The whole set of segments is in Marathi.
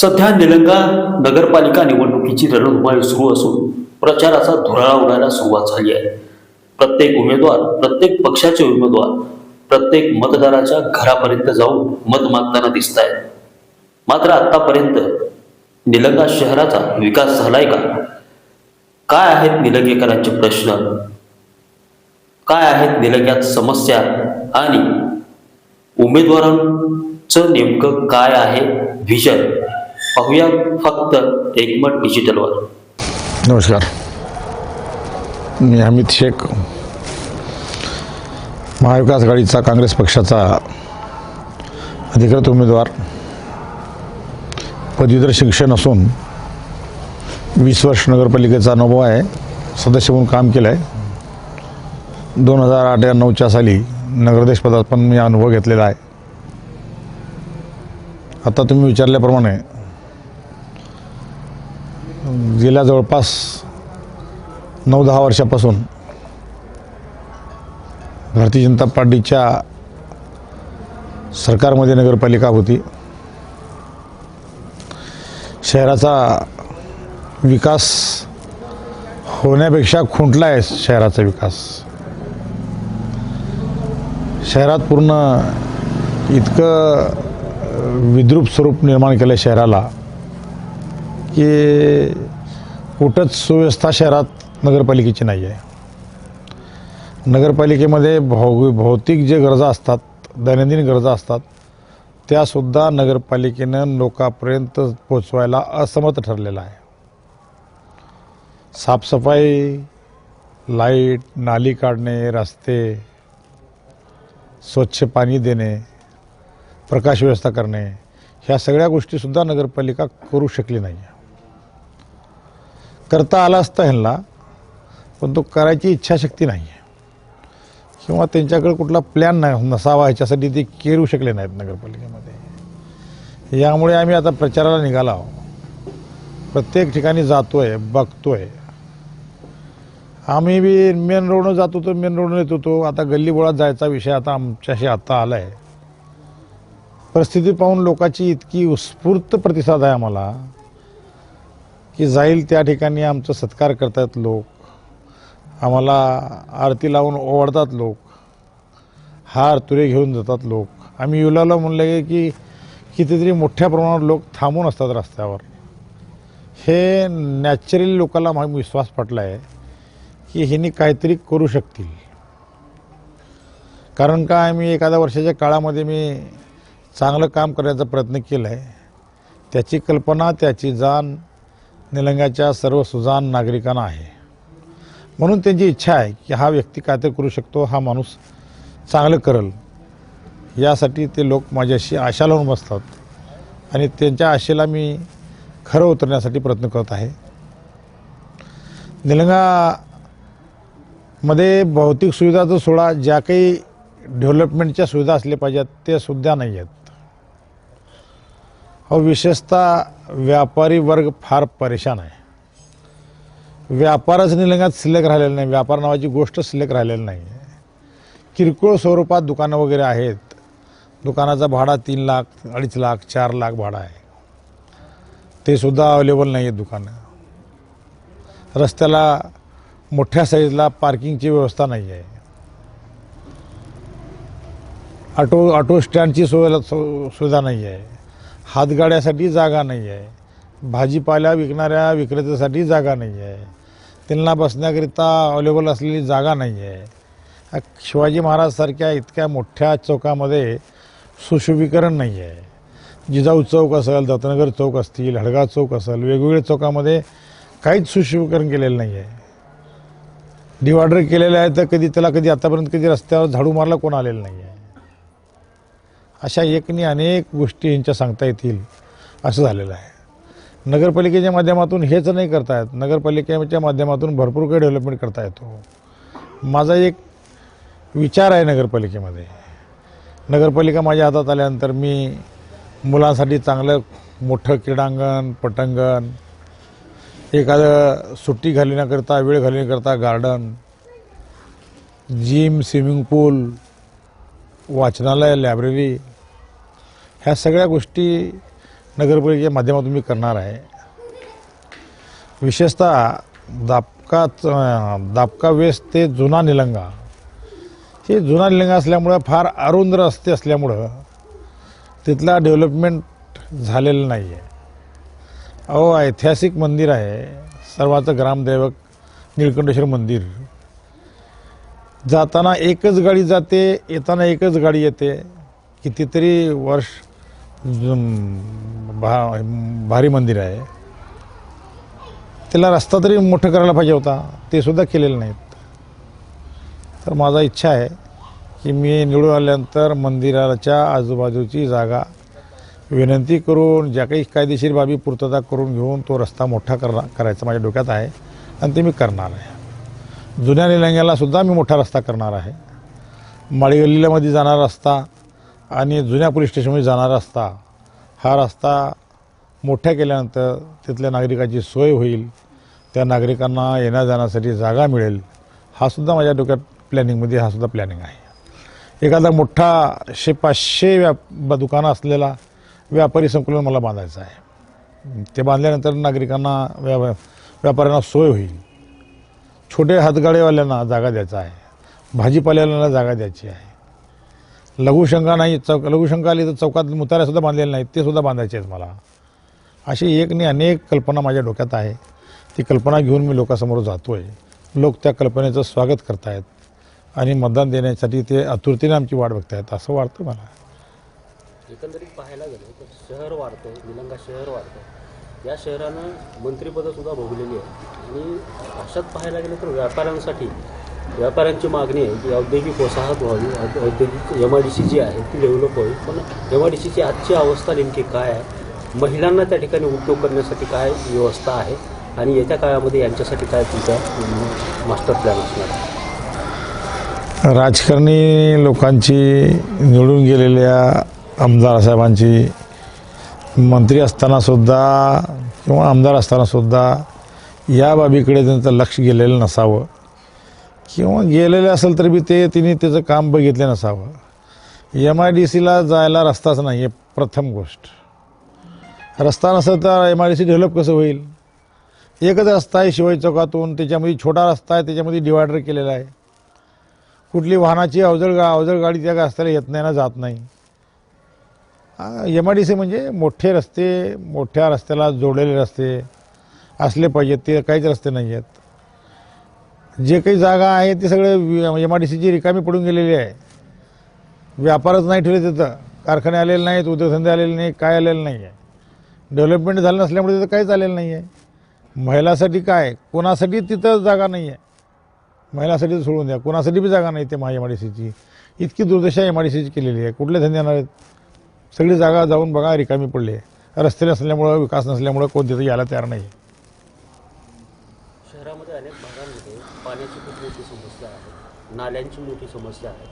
सध्या निलंगा नगरपालिका निवडणुकीची रणधुमाळी सुरू असून प्रचाराचा धुराळा उडायला सुरुवात झाली आहे. प्रत्येक उमेदवार प्रत्येक पक्षाचे उमेदवार प्रत्येक मतदाराच्या घरापर्यंत जाऊन मत मागताना दिसत आहेत मात्र आतापर्यंत निलंगा शहराचा विकास झालाय का? काय आहेत निलंगेकरांचे प्रश्न? काय आहेत निलंग्यात समस्या? आणि उमेदवारांचं नेमकं काय आहे व्हिजन पाहूया फक्त एकमत डिजिटलवर नमस्कार. मी अमित शेख. महाविकास आघाडीचा काँग्रेस पक्षाचा अधिकृत उमेदवार. पदवीधर शिक्षण असून वीस वर्ष नगरपालिकेचा अनुभव आहे सदस्य म्हणून काम केलं आहे दोन हजार आठ या नऊच्या साली नगराध्यक्ष पदात पण मी अनुभव घेतलेला आहे. आता तुम्ही विचारल्याप्रमाणे गेल्या जवळपास नऊ दहा वर्षापासून भारतीय जनता पार्टीच्या सरकारमध्ये नगरपालिका होती. शहराचा विकास होण्यापेक्षा खुंटला आहे शहराचा विकास. शहरात पूर्ण इतकं विद्रूप स्वरूप निर्माण केलं शहराला. की कुठंच सुव्यवस्था शहरात नगरपालिकेची नाही आहे. नगरपालिकेमध्ये भौ भौतिक जे गरजा असतात दैनंदिन गरजा असतात त्यासुद्धा नगरपालिकेनं लोकांपर्यंत पोचवायला असमर्थ ठरलेलं आहे. साफसफाई लाइट नाली काढणे रस्ते स्वच्छ पाणी देणे प्रकाश व्यवस्था करणे ह्या सगळ्या गोष्टीसुद्धा नगरपालिका करू शकली नाही करता आला असता ह्यांना पण तो करायची इच्छाशक्ती नाही आहे किंवा त्यांच्याकडे कुठला प्लॅन नाही नसावा ह्याच्यासाठी ते केरू शकले नाहीत नगरपालिकेमध्ये. यामुळे आम्ही आता प्रचाराला निघाला आहोत. प्रत्येक ठिकाणी जातोय बघतोय. आम्ही बी मेन रोडनं जात होतो मेन रोडनं येत होतो. आता गल्लीबोळात जायचा विषय आता आमच्याशी आता आला आहे परिस्थिती पाहून लोकांची इतकी उत्स्फूर्त प्रतिसाद आहे आम्हाला. की जाईल त्या ठिकाणी आमचं सत्कार करतात लोक. आम्हाला आरती लावून ओवाडतात लोक. हार तुरे घेऊन जातात लोक. आम्ही युलाला म्हणलं की कितीतरी मोठ्या प्रमाणावर लोक थांबून असतात रस्त्यावर. हे नॅचरली लोकांना मा- विश्वास पटला आहे की ह्यांनी काहीतरी करू शकतील. कारण का मी एखाद्या वर्षाच्या काळामध्ये मी चांगलं काम करण्याचा प्रयत्न केला आहे त्याची कल्पना त्याची जाण निलंग्याच्या सर्व सुजान नागरिकांना आहे. म्हणून त्यांची इच्छा आहे की हा व्यक्ती काहीतरी करू शकतो हा माणूस चांगलं करल. यासाठी ते लोक माझ्याशी आशा लावून बसतात आणि त्यांच्या आशेला मी खरं उतरण्यासाठी प्रयत्न करत आहे. निलंगामध्ये भौतिक सुविधा जो सोडा ज्या काही डेव्हलपमेंटच्या सुविधा असल्या पाहिजेत ते सुद्धा नाही आहेत हो विशेषतः व्यापारी वर्ग फार परेशान आहे व्यापारच निलंगात शिल्लक राहिलेलं नाही। व्यापार नावाची गोष्ट शिल्लक राहिलेली नाही आहे किरकोळ स्वरूपात दुकानं वगैरे आहेत। दुकानाचा भाडा तीन लाख अडीच लाख चार लाख भाडा आहे। ते सुद्धा अवेलेबल नाही आहेत दुकानं। रस्त्याला मोठ्या साईजला पार्किंगची व्यवस्था नाही आहे ऑटो ऑटो स्टँडची सोय सु- सुविधा नाही आहे हातगाड्यासाठी जागा नाही आहे भाजीपाला विकणाऱ्या विक्रेत्यासाठी जागा नाही आहे त्यांना बसण्याकरिता अवेलेबल असलेली जागा नाही आहे शिवाजी महाराजसारख्या इतक्या मोठ्या चौकामध्ये सुशोभीकरण नाही आहे जिजाऊ चौक असेल दत्तनगर चौक असतील हडगा चौक असेल वेगवेगळ्या चौकामध्ये काहीच सुशोभीकरण केलेलं नाही आहे डिवायडर केलेलं आहे तर कधी त्याला कधी आतापर्यंत कधी रस्त्यावर झाडू मारला कोण आलेलं नाही आहे अशा एकनी अनेक गोष्टी यांच्या सांगता येतील. असं झालेलं आहे. नगरपालिकेच्या माध्यमातून हेच नाही करता येत. नगरपालिकेच्या माध्यमातून भरपूर काही डेव्हलपमेंट करता येतो. माझा एक विचार आहे नगरपालिकेमध्ये. नगरपालिका माझ्या हातात आल्यानंतर मी मुलांसाठी चांगलं मोठं क्रीडांगण पटांगण एखादं सुट्टी घालण्याकरता वेळ घालण्याकरता गार्डन जिम स्विमिंग पूल वाचनालय लायब्ररी ह्या सगळ्या गोष्टी नगरपालिकेच्या माध्यमातून मी करणार आहे. विशेषतः दापका दापका वेस ते जुना निलंगा. हे जुना निलंगा असल्यामुळं फार अरुंद रस्ते असल्यामुळं तिथला डेव्हलपमेंट झालेलं नाही आहे अहो ऐतिहासिक मंदिर आहे. सर्वाचं ग्रामदैवक नीलकंठेश्वर मंदिर. जाताना एकच गाडी जाते येताना एकच गाडी येते. कितीतरी वर्ष भा भारी मंदिर आहे. त्याला रस्ता तरी मोठं करायला पाहिजे होता ते सुद्धा केलेलं नाहीत. तर माझा इच्छा आहे की मी निवडून आल्यानंतर मंदिराच्या आजूबाजूची जागा विनंती करून ज्या काही कायदेशीर बाबी पूर्तता करून घेऊन तो रस्ता मोठा करा करायचा माझ्या डोक्यात आहे. आणि ते मी करणार आहे. जुन्या निलंग्याला सुद्धा मी मोठा रस्ता करणार आहे. माळीगल्लीमध्ये जाणारा रस्ता आणि जुन्या पोलीस स्टेशनमध्ये जाणारा रस्ता हा रस्ता मोठ्या केल्यानंतर तिथल्या नागरिकाची सोय होईल त्या नागरिकांना येण्या जाण्यासाठी जागा मिळेल हा सुद्धा माझ्या डोक्यात प्लॅनिंगमध्ये हा सुद्धा प्लॅनिंग आहे. एखादा मोठा शे पाचशे व्याप दुकानं असलेला व्यापारी संकुलन मला बांधायचं आहे. ते बांधल्यानंतर नागरिकांना व्या व्यापाऱ्यांना सोय होईल. छोटे हातगाडेवाल्यांना जागा द्यायचा आहे. भाजीपाल्याला जागा द्यायची आहे. लघुशंका नाही चौक लघुशंका आली तर चौकात मुताऱ्यासुद्धा बांधलेल्या नाहीत ते सुद्धा बांधायचे आहेत मला. अशी एक नाही अनेक कल्पना माझ्या डोक्यात आहे. ती कल्पना घेऊन मी लोकांसमोर जातो आहे लोक त्या कल्पनेचं स्वागत करतायत आणि मतदान देण्यासाठी ते आतुरतेने आमची वाट बघतायत असं वाटतं मला. एकंदरीत पाहायला गेलं तर शहर वाढतं निलंगा शहर वाढतं या शहरानं मंत्रिपदंसुद्धा भोगलेली आहे आणि अशात पाहायला गेलं तर व्यापाऱ्यांसाठी व्यापाऱ्यांची मागणी आहे की औद्योगिक वसाहत व्हावी औद्योगिक एम आय डी सी जी आहे ती डेव्हलप व्हावी. पण एम आय डी सीची आजची अवस्था नेमकी काय आहे? महिलांना त्या ठिकाणी उद्योग करण्यासाठी काय व्यवस्था आहे? आणि येत्या काळामध्ये यांच्यासाठी काय तुमचा मास्टर प्लॅन असणार आहे राजकारणी लोकांची निवडून गेलेल्या आमदार साहेबांची मंत्री असतानासुद्धा किंवा आमदार असतानासुद्धा या बाबीकडे त्यांचं लक्ष गेलेलं नसावं. किंवा गेलेलं असेल तर बी ते तिने त्याचं काम बघितलं नसावं. एम आय डी सीला जायला रस्ताच नाही आहे प्रथम गोष्ट. रस्ता नसेल तर M I D C develop कसं होईल? एकच रस्ता आहे शिवाय चौकातून त्याच्यामध्ये छोटा रस्ता आहे त्याच्यामध्ये डिवायडर केलेला आहे. कुठली वाहनाची अवजड गा अवजड गाडी त्या रस्त्याला येत नाही ना जात नाही. एम आय डी सी म्हणजे मोठे रस्ते मोठ्या रस्त्याला जोडलेले रस्ते असले पाहिजेत ते काहीच रस्ते नाही आहेत. जे काही जागा आहे ते सगळे एम आय डी सीची रिकामी पडून गेलेली आहे. व्यापारच नाही ठेवले तिथं कारखाने आलेले नाहीत उद्योगधंदे आलेले नाही काय आलेलं नाही आहे. डेव्हलपमेंट झालं नसल्यामुळे तिथं काहीच आलेलं नाही आहे. महिलासाठी काय? कोणासाठी तिथं जागा नाही आहे? महिलासाठी सोडून द्या. कोणासाठी बी जागा नाही ते एम आय डी सीची इतकी दुर्दशा एम आय डी सीची केलेली आहे. कुठले धंदे येणार आहेत? सगळी जागा जाऊन बघा रिकामी पडली आहे. रस्ते नसल्यामुळं विकास नसल्यामुळं कोण तिथं यायला तयार नाही शहरामध्ये अनेक भागांमध्ये पाण्याची खूप मोठी समस्या आहे. नाल्यांची मोठी समस्या आहे.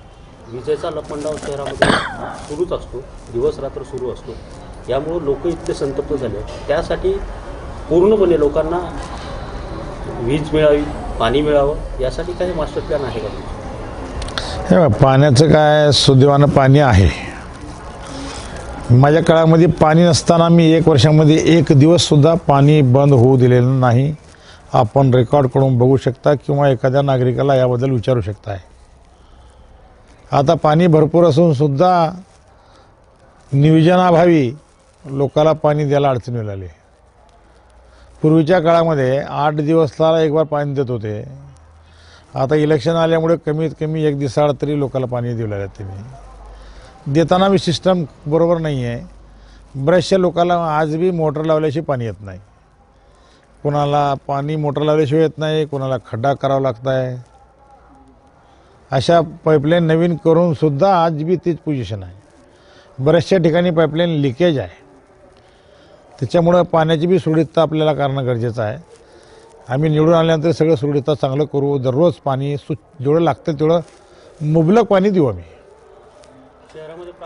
विजेचा लपंडाव शहरामध्ये सुरूच असतो. दिवस रात्र सुरू असतो. यामुळं लोक इतके संतप्त झाले. त्यासाठी पूर्णपणे लोकांना वीज मिळावी पाणी मिळावं यासाठी काही मास्टर प्लॅन आहे का? हे बघा, पाण्याचं काय सुदैवानं पाणी आहे. माझ्या काळामध्ये पाणी नसताना मी एक वर्षामध्ये एक दिवससुद्धा पाणी बंद होऊ दिलेलं नाही. आपण रेकॉर्ड करून बघू शकता किंवा एखाद्या नागरिकाला याबद्दल विचारू शकताय आता पाणी भरपूर असूनसुद्धा नियोजनाभावी लोकाला पाणी द्यायला अडचणी लागली. पूर्वीच्या काळामध्ये आठ दिवसाला एक बार पाणी देत होते. आता इलेक्शन आल्यामुळे कमीत कमी एक दिवसाआड तरी लोकाला पाणी देऊ लागले त्यांनी. देताना बी सिस्टम बरोबर नाही आहे बऱ्याचशा लोकांना आज बी मोटर लावल्याशिवाय पाणी येत नाही. कोणाला पाणी मोटर लावल्याशिवाय येत नाही कोणाला खड्डा करावा लागत आहे अशा पाईपलाईन नवीन करूनसुद्धा आज बी तीच पोझिशन आहे. बऱ्याचशा ठिकाणी पाईपलाईन लिकेज आहे. त्याच्यामुळं पाण्याची बी सुरळीतता आपल्याला करणं गरजेचं आहे. आम्ही निवडून आल्यानंतर सगळं सुरळीतता चांगलं करू. दररोज पाणी सु जेवढं लागतं तेवढं मुबलक पाणी देऊ आम्ही.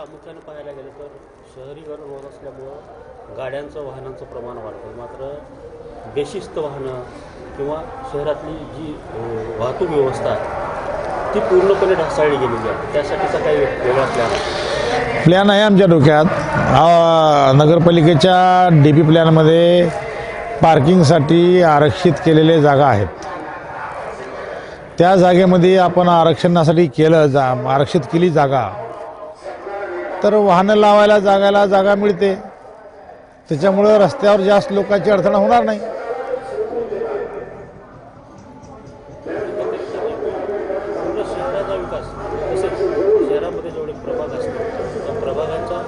प्रामुख्यानं पाहायला गेलं तर शहरीकरण होत असल्यामुळं गाड्यांचं वाहनांचं प्रमाण वाढतं मात्र बेशिस्त वाहनं किंवा शहरातली जी वाहतूक व्यवस्था आहे ती पूर्णपणे ढासाळली गेलेली आहे. त्यासाठीचा काही वेगळा प्लॅन आहे. प्लॅन आहे आमच्या डोक्यात. नगरपालिकेच्या डी पी प्लॅनमध्ये पार्किंगसाठी आरक्षित केलेले जागा आहेत. त्या जागेमध्ये आपण आरक्षणासाठी केलं जा आरक्षित केली जागा. तर वाहनं लावायला जागाला जागा मिळते. त्याच्यामुळं रस्त्यावर जास्त लोकांची अडचण होणार नाही. पूर्ण शहराचा विकास तसेच शहरामध्ये जेवढे प्रभाग असतात त्या प्रभागाचा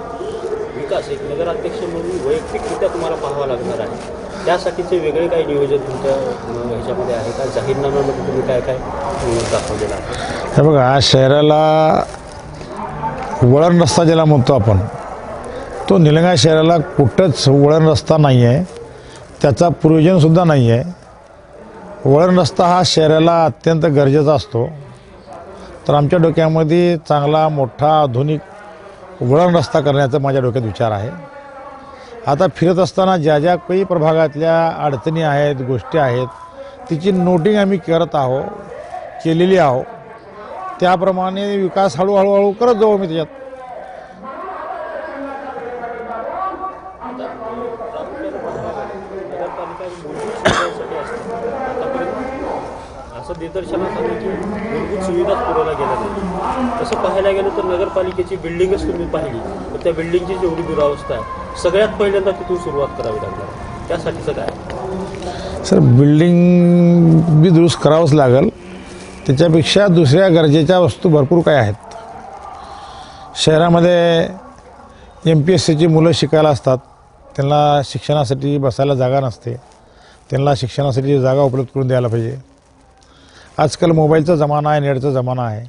विकास एक नगराध्यक्ष म्हणून वैयक्तिकरित्या तुम्हाला पाहावा लागणार आहे. त्यासाठीचे वेगळे काही नियोजन तुमच्या ह्याच्यामध्ये आहे का? जाहीरनाम्यामध्ये तुम्ही काय काय दाखवलेलं आहे? हे बघा शहराला वळण रस्ता ज्याला म्हणतो आपण तो निलंगा शहराला कुठंच वळण रस्ता नाही आहे त्याचा प्रयोजनसुद्धा नाही आहे वळण रस्ता हा शहराला अत्यंत गरजेचा असतो. तर आमच्या डोक्यामध्ये चांगला मोठा आधुनिक वळण रस्ता करण्याचा माझ्या डोक्यात विचार आहे. आता फिरत असताना ज्या ज्या काही प्रभागातल्या अडचणी आहेत गोष्टी आहेत तिची नोटिंग आम्ही करत आहो केलेली आहो. त्याप्रमाणे विकास हळूहळू हळू करत जाऊ आम्ही त्याच्यात. असं निदर्शनास आलं की मूलभूत सुविधाच पुरवल्या गेल्या नाही तसं पाहायला गेलं तर नगरपालिकेची बिल्डिंगच तुम्ही पाहिली. तर त्या बिल्डिंगची जेवढी दुरावस्था आहे सगळ्यात पहिल्यांदा तिथून सुरुवात करावी लागणार. त्यासाठीचं काय? सर बिल्डिंग बी दुरुस्त करावंच लागेल. त्याच्यापेक्षा दुसऱ्या गरजेच्या वस्तू भरपूर काय आहेत. शहरामध्ये एम पी एस सीची मुलं शिकायला असतात. त्यांना शिक्षणासाठी बसायला जागा नसते. त्यांना शिक्षणासाठी जागा उपलब्ध करून द्यायला पाहिजे. आजकाल मोबाईलचा जमाना आहे नेटचा जमाना आहे.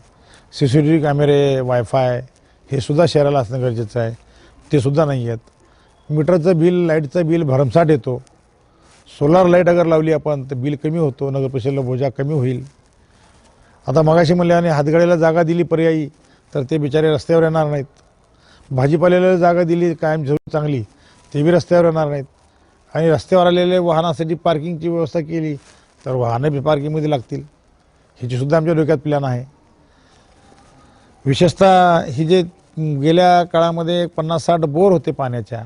सी सी टी व्ही कॅमेरे वायफाय हे सुद्धा शहराला असणं गरजेचं आहे. ते सुद्धा नाही आहेत. मीटरचं बिल लाईटचं बिल भरमसाठ येतो. सोलार लाइट अगर लावली आपण तर बिल कमी होतो. नगर परिषदेला बोजा कमी होईल. आता मगाशी म्हणले आणि हातगाडीला जागा दिली पर्यायी तर ते बिचारे रस्त्यावर येणार नाहीत. भाजीपाल्याला जागा दिली कायम चांगली ते बी रस्त्यावर येणार नाहीत. आणि रस्त्यावर आलेले वाहनासाठी पार्किंगची व्यवस्था केली तर वाहनं बी पार्किंगमध्ये लागतील. ह्याचीसुद्धा आमच्या डोक्यात प्लॅन आहे. विशेषतः ही जे गेल्या काळामध्ये पन्नास साठ बोर होते पाण्याच्या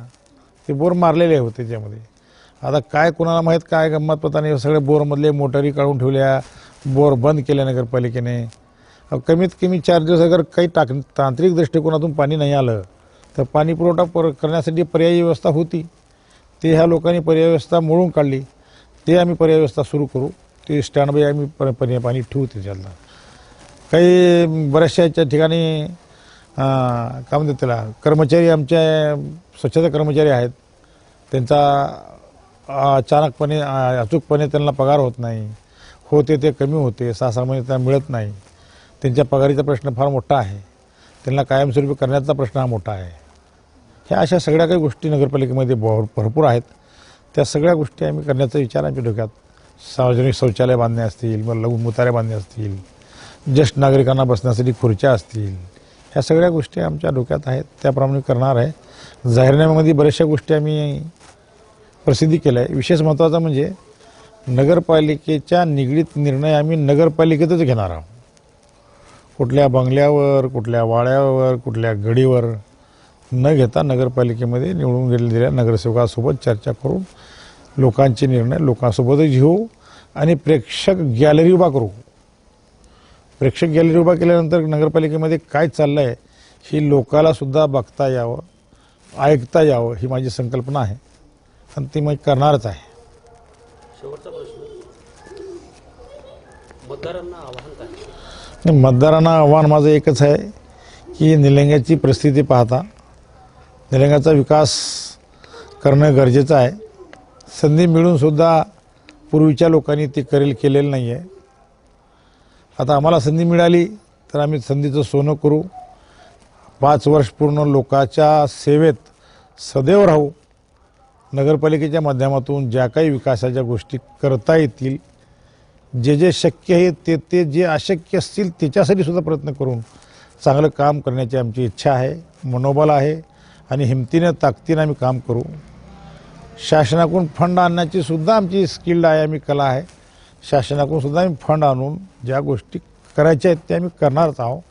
ते बोर मारलेले होते त्याच्यामध्ये. आता काय कोणाला माहीत काय गंमत पता नाही. सगळे बोरमधले मोटारी काढून ठेवल्या बोर बंद केले नगरपालिकेने. कमीत कमी चार दिवस अगर काही टाक तांत्रिक दृष्टिकोनातून पाणी नाही आलं तर पाणी पुरवठा पर करण्यासाठी पर्यायी व्यवस्था होती. ते ह्या लोकांनी पर्यायी व्यवस्था मोडून काढली. ते आम्ही पर्यायी व्यवस्था सुरू करू. ते स्टँड बाय आम्ही पर- पर्याय पाणी ठेवू त्याच्यातला काही बऱ्याचशा याच्या ठिकाणी काय म्हणतात त्याला कर्मचारी आमच्या स्वच्छता कर्मचारी आहेत. त्यांचा अचानकपणे अचूकपणे त्यांना पगार होत नाही. होते ते कमी होते सहा सहा महिने त्यांना मिळत नाही. त्यांच्या पगारीचा प्रश्न फार मोठा आहे. त्यांना कायमस्वरूपी करण्याचा प्रश्न हा मोठा आहे. ह्या अशा सगळ्या काही गोष्टी नगरपालिकेमध्ये भर भरपूर आहेत. त्या सगळ्या गोष्टी आम्ही करण्याचा विचार आमच्या डोक्यात. सार्वजनिक शौचालय बांधणे असतील मग लघु मुतारे बांधणे असतील ज्येष्ठ नागरिकांना बसण्यासाठी खुर्च्या असतील ह्या सगळ्या गोष्टी आमच्या डोक्यात आहेत. त्याप्रमाणे करणार आहे. जाहीरनाम्यामध्ये बऱ्याचशा गोष्टी आम्ही प्रसिद्धी केल्या आहे. विशेष महत्त्वाचं म्हणजे नगरपालिकेच्या निगडीत निर्णय आम्ही नगरपालिकेतच घेणार आहोत. कुठल्या बंगल्यावर कुठल्या वाड्यावर कुठल्या गडीवर न घेता नगरपालिकेमध्ये निवडून गेलेल्या नगरसेवकासोबत चर्चा करून लोकांचे निर्णय लोकांसोबतच घेऊ आणि प्रेक्षक गॅलरी उभा करू. प्रेक्षक गॅलरी उभा केल्यानंतर नगरपालिकेमध्ये काय चाललं आहे ही लोकाला सुद्धा बघता यावं ऐकता यावं ही माझी संकल्पना आहे. आणि ती मी करणारच आहे. शेवटचा प्रश्न. मतदारांना काय? मतदारांना आव्हान माझं एकच आहे की निलंग्याची परिस्थिती पाहता. निलंग्याचा विकास करणं गरजेचं आहे. संधी मिळूनसुद्धा पूर्वीच्या लोकांनी ते करेल केलेलं नाही आहे. आता आम्हाला संधी मिळाली तर आम्ही संधीचं सोनं करू. पाच वर्ष पूर्ण लोकांच्या सेवेत सदैव राहू. नगरपालिकेच्या माध्यमातून ज्या काही विकासाच्या गोष्टी करता येतील जे जे शक्य आहे ते ते जे अशक्य असतील त्याच्यासाठी सुद्धा प्रयत्न करून चांगलं काम करण्याची आमची इच्छा आहे मनोबल आहे आणि हिमतीनं ताकदीनं आम्ही काम करू. शासनाकडून फंड आणण्याची सुद्धा आमची स्किल्ड आहे आम्ही कला आहे. शासनाकडून सुद्धा आम्ही फंड आणून ज्या गोष्टी करायच्या आहेत त्या आम्ही करणारच आहोत.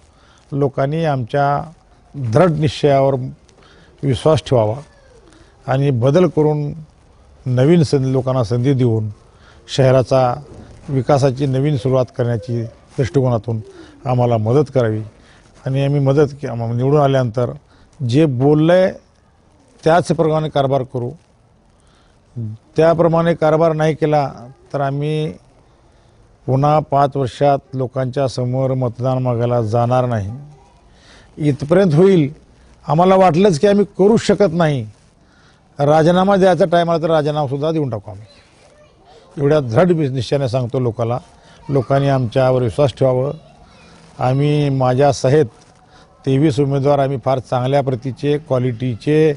लोकांनी आमच्या दृढ निश्चयावर विश्वास ठेवावा. आणि बदल करून नवीन संधी लोकांना संधी देऊन शहराचा विकासाची नवीन सुरुवात करण्याची दृष्टिकोनातून आम्हाला मदत करावी. आणि आम्ही मदत के- निवडून आल्यानंतर जे बोललं आहे त्याचप्रमाणे कारभार करू. त्याप्रमाणे कारभार नाही केला तर आम्ही पुन्हा पाच वर्षात लोकांच्या समोर मतदान मागायला जाणार नाही. इथपर्यंत होईल. आम्हाला वाटलंच की आम्ही करू शकत नाही. राजीनामा द्यायचा टाईम आला तर राजीनामासुद्धा देऊन टाकू आम्ही. एवढ्या दृढ निश्चयाने सांगतो लोकाला. लोकांनी आमच्यावर विश्वास ठेवावं. आम्ही माझ्या सहित तेवीस उमेदवार आम्ही फार चांगल्या प्रतीचे क्वालिटीचे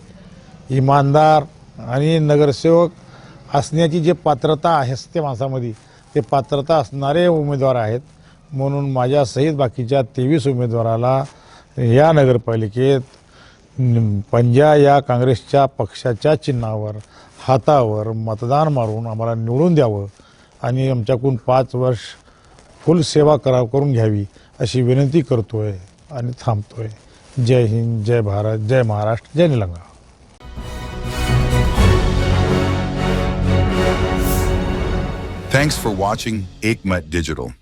इमानदार आणि नगरसेवक असण्याची जे पात्रता आहे त्या माणसामध्ये ते पात्रता असणारे उमेदवार आहेत. म्हणून माझ्यासहित बाकीच्या तेवीस उमेदवाराला या नगरपालिकेत पंजा या काँग्रेसच्या पक्षाच्या चिन्हावर हातावर मतदान मारून आम्हाला निवडून द्यावं आणि आमच्याकडून पाच वर्ष फुल सेवा करा करून घ्यावी अशी विनंती करतोय आणि थांबतोय. जय हिंद जय भारत जय महाराष्ट्र जय Nilanga. Thanks for watching Aikmat digital